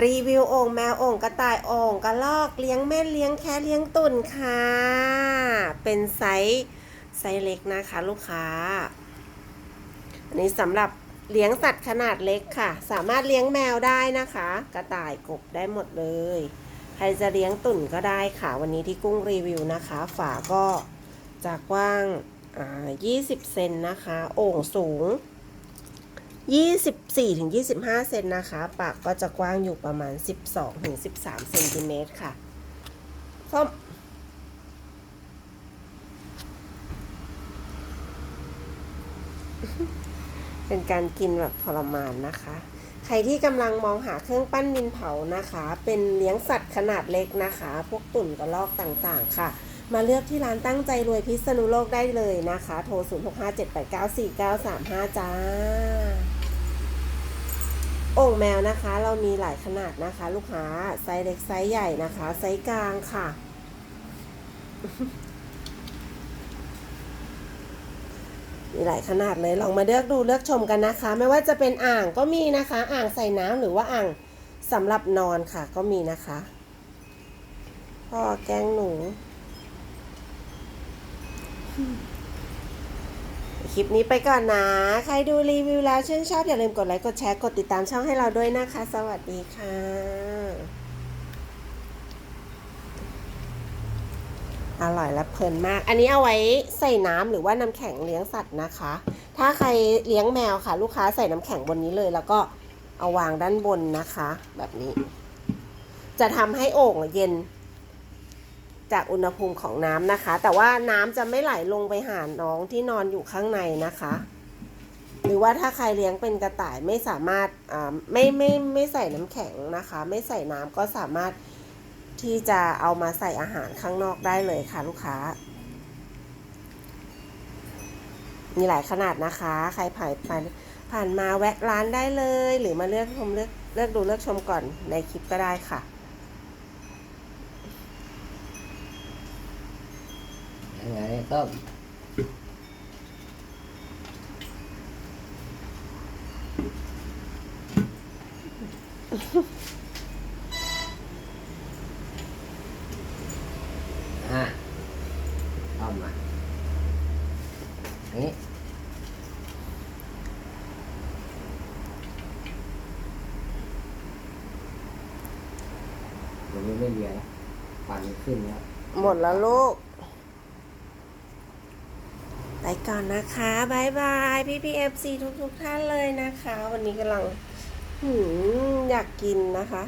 รีวิวโอ่งแมวโอ่งกระต่ายโอ่งกระลอกเลี้ยงแม่เลี้ยงแค่เลี้ยงตุ่นค่ะ เป็นไซส์ไซส์เล็กนะคะลูกค้า อันนี้สำหรับเลี้ยงสัตว์ขนาดเล็กค่ะ สามารถเลี้ยงแมวได้นะคะ กระต่ายกบได้หมดเลย ใครจะเลี้ยงตุ่นก็ได้ค่ะ วันนี้ที่กุ้งรีวิวนะคะ ฝาก็จะกว้าง 20 เซนนะคะ โอ่งสูง 24ถึง25 เซนนะคะ ปากก็จะกว้างอยู่ประมาณ 12ถึง13 เซนติเมตรค่ะส้มเป็นการกินแบบทรมานนะคะ ใครที่กำลังมองหาเครื่องปั้นดินเผานะคะ เป็นเลี้ยงสัตว์ขนาดเล็กนะคะ พวกตุ่นกระลอกต่างๆ ค่ะ มาเลือกที่ร้านตั้งใจรวยพิษณุโลกได้เลยนะคะ โทร 0657894935 จ้า โอ่งแมวนะคะเรามีหลายขนาดนะคะ ลูกค้าไซส์เล็กไซส์ใหญ่นะคะ ไซส์กลางค่ะ มีหลายขนาดเลยลองมาเลือกดูเลือกชมกันนะคะ ไม่ว่าจะเป็นอ่างก็มีนะคะ อ่างใส่น้ำหรือว่าอ่างสำหรับนอนค่ะก็มีนะคะพ่อแก้งหนู คลิปนี้ไปก่อนนะ ใครดูรีวิวแล้วชื่นชอบ อย่าลืมกดไลค์ กดแชร์ กดติดตามช่องให้เราด้วยนะคะ สวัสดีค่ะอร่อยและเพลินมาก อันนี้เอาไว้ใส่น้ำหรือว่าน้ำแข็งเลี้ยงสัตว์นะคะ ถ้าใครเลี้ยงแมวค่ะ ลูกค้าใส่น้ำแข็งบนนี้เลย แล้วก็เอาวางด้านบนนะคะ แบบนี้ จะทำให้โอ่งเย็น จากอุณหภูมิของน้ำนะคะ แต่ว่าน้ำจะไม่ไหลลงไปหาน้องที่นอนอยู่ข้างในนะคะ หรือว่าถ้าใครเลี้ยงเป็นกระต่ายไม่สามารถอ่ไม่ไม่ไม่ใส่น้ำแข็งนะคะ ไม่ใส่น้ำก็สามารถที่จะเอามาใส่อาหารข้างนอกได้เลยค่ะลูกค้า มีหลายขนาดนะคะ ใครผ่านผ่านผ่านมาแวะร้านได้เลย หรือมาเลือกชมเลือกเลือกดูเลือกชมก่อนในคลิปก็ได้ค่ะ ยัง ไงต้มอะต้มมาอันนี้เดี๋ยวมันไม่เรียแล้วฟันขึ้นแล้ว หมดแล้วลูก ก่อนนะคะบายบายพี่พีเอฟซีทุกทุกท่านเลยนะคะ วันนี้กำลังหืมอยากกินนะคะ